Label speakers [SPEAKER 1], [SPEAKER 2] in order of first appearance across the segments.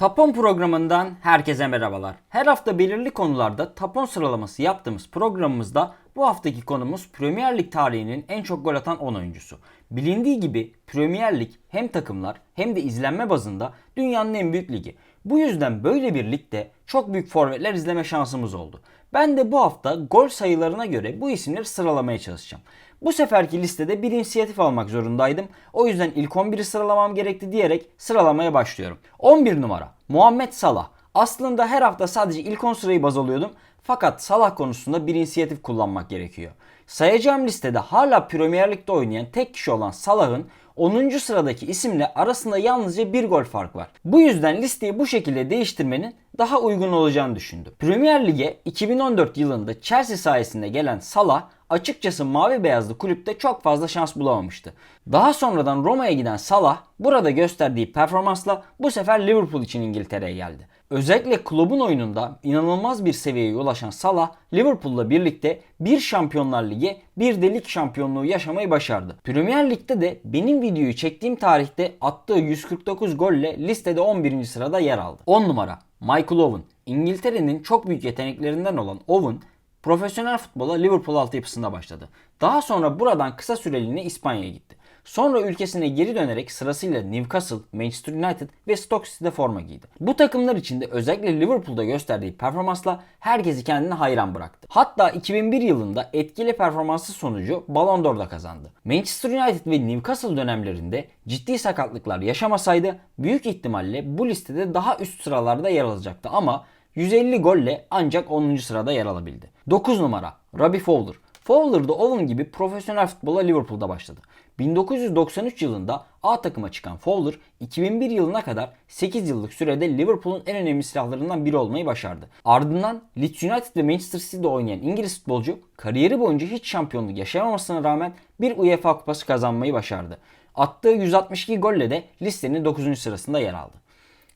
[SPEAKER 1] Tapon programından herkese merhabalar. Her hafta belirli konularda tapon sıralaması yaptığımız programımızda bu haftaki konumuz Premier Lig tarihinin en çok gol atan 10 oyuncusu. Bilindiği gibi Premier Lig hem takımlar hem de izlenme bazında dünyanın en büyük ligi. Bu yüzden böyle bir ligde çok büyük forvetler izleme şansımız oldu. Ben de bu hafta gol sayılarına göre bu isimleri sıralamaya çalışacağım. Bu seferki listede bir inisiyatif almak zorundaydım. O yüzden ilk 11'i sıralamam gerekti diyerek sıralamaya başlıyorum. 11 numara Muhammed Salah. Aslında her hafta sadece ilk 10 sırayı baz alıyordum. Fakat Salah konusunda bir inisiyatif kullanmak gerekiyor. Sayacağım listede hala Premier Lig'de oynayan tek kişi olan Salah'ın 10. sıradaki isimle arasında yalnızca bir gol fark var. Bu yüzden listeyi bu şekilde değiştirmenin daha uygun olacağını düşündüm. Premier Lig'e 2014 yılında Chelsea sayesinde gelen Salah açıkçası mavi beyazlı kulüpte çok fazla şans bulamamıştı. Daha sonradan Roma'ya giden Salah burada gösterdiği performansla bu sefer Liverpool için İngiltere'ye geldi. Özellikle kulübün oyununda inanılmaz bir seviyeye ulaşan Salah, Liverpool'la birlikte bir Şampiyonlar Ligi, bir de lig şampiyonluğu yaşamayı başardı. Premier Lig'de de benim videoyu çektiğim tarihte attığı 149 golle listede 11. sırada yer aldı. 10 numara Michael Owen. İngiltere'nin çok büyük yeteneklerinden olan Owen, profesyonel futbola Liverpool altyapısında başladı. Daha sonra buradan kısa süreliğine İspanya'ya gitti. Sonra ülkesine geri dönerek sırasıyla Newcastle, Manchester United ve Stoke City'de forma giydi. Bu takımlar içinde özellikle Liverpool'da gösterdiği performansla herkesi kendine hayran bıraktı. Hatta 2001 yılında etkili performansı sonucu Ballon d'Or'da kazandı. Manchester United ve Newcastle dönemlerinde ciddi sakatlıklar yaşamasaydı büyük ihtimalle bu listede daha üst sıralarda yer alacaktı ama 150 golle ancak 10. sırada yer alabildi. 9 numara Robbie Fowler. Fowler da Owen gibi profesyonel futbola Liverpool'da başladı. 1993 yılında A takıma çıkan Fowler 2001 yılına kadar 8 yıllık sürede Liverpool'un en önemli silahlarından biri olmayı başardı. Ardından Leeds United ve Manchester City'de oynayan İngiliz futbolcu kariyeri boyunca hiç şampiyonluk yaşayamamasına rağmen bir UEFA kupası kazanmayı başardı. Attığı 162 golle de listenin 9. sırasında yer aldı.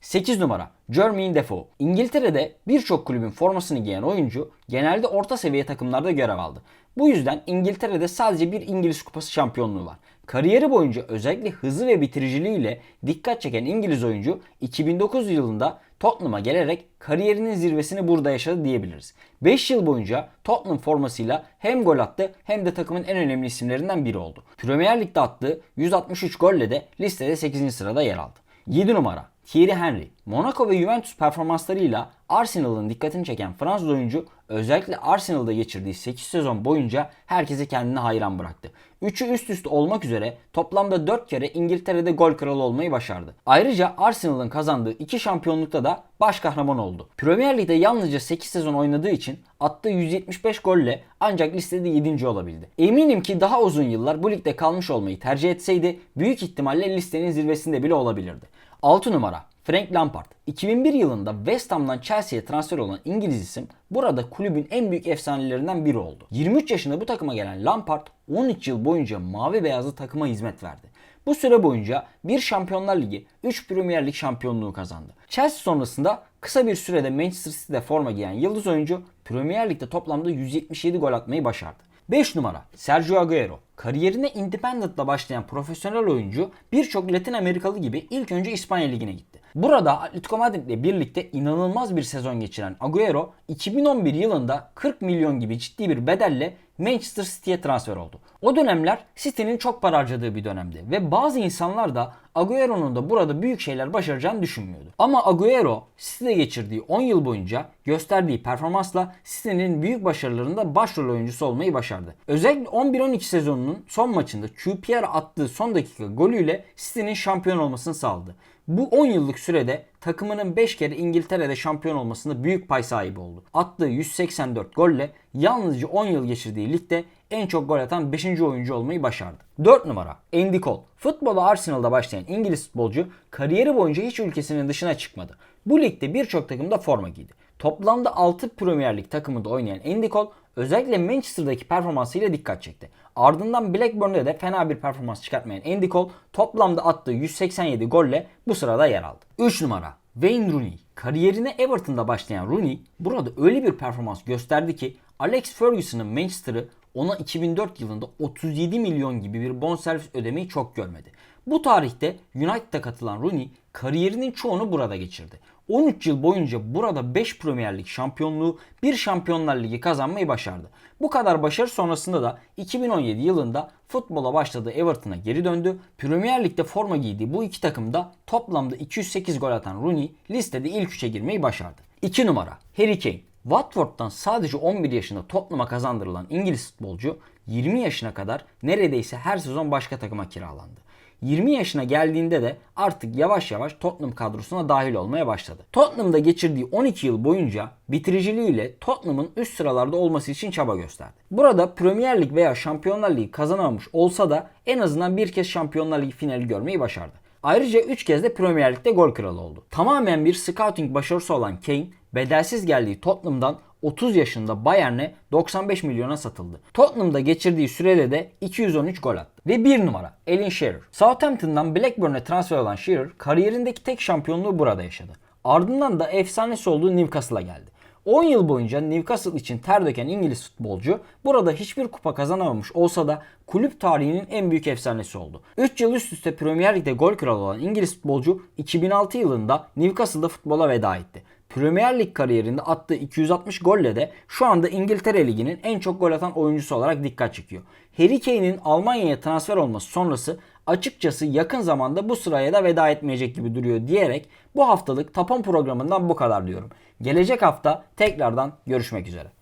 [SPEAKER 1] 8 numara Jermaine Defoe. İngiltere'de birçok kulübün formasını giyen oyuncu genelde orta seviye takımlarda görev aldı. Bu yüzden İngiltere'de sadece bir İngiliz Kupası şampiyonluğu var. Kariyeri boyunca özellikle hızı ve bitiriciliğiyle dikkat çeken İngiliz oyuncu 2009 yılında Tottenham'a gelerek kariyerinin zirvesini burada yaşadı diyebiliriz. 5 yıl boyunca Tottenham formasıyla hem gol attı hem de takımın en önemli isimlerinden biri oldu. Premier Lig'de attığı 163 golle de listede 8. sırada yer aldı. 7 numara Thierry Henry. Monaco ve Juventus performanslarıyla Arsenal'ın dikkatini çeken Fransız oyuncu özellikle Arsenal'da geçirdiği 8 sezon boyunca herkesi kendine hayran bıraktı. Üçü üst üste olmak üzere toplamda 4 kere İngiltere'de gol kralı olmayı başardı. Ayrıca Arsenal'ın kazandığı 2 şampiyonlukta da baş kahraman oldu. Premier Lig'de yalnızca 8 sezon oynadığı için attığı 175 golle ancak listede 7. olabildi. Eminim ki daha uzun yıllar bu ligde kalmış olmayı tercih etseydi büyük ihtimalle listenin zirvesinde bile olabilirdi. 6 numara Frank Lampard. 2001 yılında West Ham'dan Chelsea'ye transfer olan İngiliz isim burada kulübün en büyük efsanelerinden biri oldu. 23 yaşında bu takıma gelen Lampard 13 yıl boyunca mavi beyazlı takıma hizmet verdi. Bu süre boyunca bir Şampiyonlar Ligi, 3 Premier Lig şampiyonluğu kazandı. Chelsea sonrasında kısa bir sürede Manchester City'de forma giyen yıldız oyuncu Premier Lig'de toplamda 177 gol atmayı başardı. 5 numara Sergio Agüero. Kariyerine Independent'la başlayan profesyonel oyuncu birçok Latin Amerikalı gibi ilk önce İspanya Ligi'ne gitti. Burada Atletico Madrid ile birlikte inanılmaz bir sezon geçiren Agüero 2011 yılında 40 milyon gibi ciddi bir bedelle Manchester City'ye transfer oldu. O dönemler City'nin çok para harcadığı bir dönemdi ve bazı insanlar da Agüero'nun da burada büyük şeyler başaracağını düşünmüyordu. Ama Agüero City'de geçirdiği 10 yıl boyunca gösterdiği performansla City'nin büyük başarılarında başrol oyuncusu olmayı başardı. Özellikle 11-12 sezonunun son maçında QPR attığı son dakika golüyle City'nin şampiyon olmasını sağladı. Bu 10 yıllık sürede takımının 5 kere İngiltere'de şampiyon olmasında büyük pay sahibi oldu. Attığı 184 golle yalnızca 10 yıl geçirdiği ligde en çok gol atan 5. oyuncu olmayı başardı. 4 numara Andy Cole. Futbola Arsenal'da başlayan İngiliz futbolcu kariyeri boyunca hiç ülkesinin dışına çıkmadı. Bu ligde birçok takımda forma giydi. Toplamda 6 Premier Lig takımında oynayan Andy Cole özellikle Manchester'daki performansıyla dikkat çekti. Ardından Blackburn'da de fena bir performans çıkartmayan Andy Cole toplamda attığı 187 golle bu sırada yer aldı. 3 numara Wayne Rooney. Kariyerine Everton'da başlayan Rooney burada öyle bir performans gösterdi ki Alex Ferguson'ın Manchester'ı ona 2004 yılında 37 milyon gibi bir bonservis ödemeyi çok görmedi. Bu tarihte United'a katılan Rooney kariyerinin çoğunu burada geçirdi. 13 yıl boyunca burada 5 Premier Lig şampiyonluğu, 1 Şampiyonlar Ligi kazanmayı başardı. Bu kadar başarı sonrasında da 2017 yılında futbola başladığı Everton'a geri döndü. Premier Lig'de forma giydiği bu iki takımda toplamda 208 gol atan Rooney listede ilk üçe girmeyi başardı. 2 numara Harry Kane. Watford'dan sadece 11 yaşında Tottenham'a kazandırılan İngiliz futbolcu 20 yaşına kadar neredeyse her sezon başka takıma kiralandı. 20 yaşına geldiğinde de artık yavaş yavaş Tottenham kadrosuna dahil olmaya başladı. Tottenham'da geçirdiği 12 yıl boyunca bitiriciliğiyle Tottenham'ın üst sıralarda olması için çaba gösterdi. Burada Premier Lig veya Şampiyonlar Ligi kazanamamış olsa da en azından bir kez Şampiyonlar Ligi finali görmeyi başardı. Ayrıca 3 kez de Premier Lig'de gol kralı oldu. Tamamen bir scouting başarısı olan Kane, bedelsiz geldiği Tottenham'dan 30 yaşında Bayern'e 95 milyona satıldı. Tottenham'da geçirdiği sürede de 213 gol attı. Ve bir numara Alan Shearer. Southampton'dan Blackburn'e transfer olan Shearer kariyerindeki tek şampiyonluğu burada yaşadı. Ardından da efsanesi olduğu Newcastle'a geldi. 10 yıl boyunca Newcastle için ter döken İngiliz futbolcu burada hiçbir kupa kazanamamış olsa da kulüp tarihinin en büyük efsanesi oldu. 3 yıl üst üste Premier Lig'de gol kralı olan İngiliz futbolcu 2006 yılında Newcastle'da futbola veda etti. Premier Lig kariyerinde attığı 260 golle de şu anda İngiltere Ligi'nin en çok gol atan oyuncusu olarak dikkat çekiyor. Harry Kane'in Almanya'ya transfer olması sonrası açıkçası yakın zamanda bu sıraya da veda etmeyecek gibi duruyor diyerek bu haftalık Tapon programından bu kadar diyorum. Gelecek hafta tekrardan görüşmek üzere.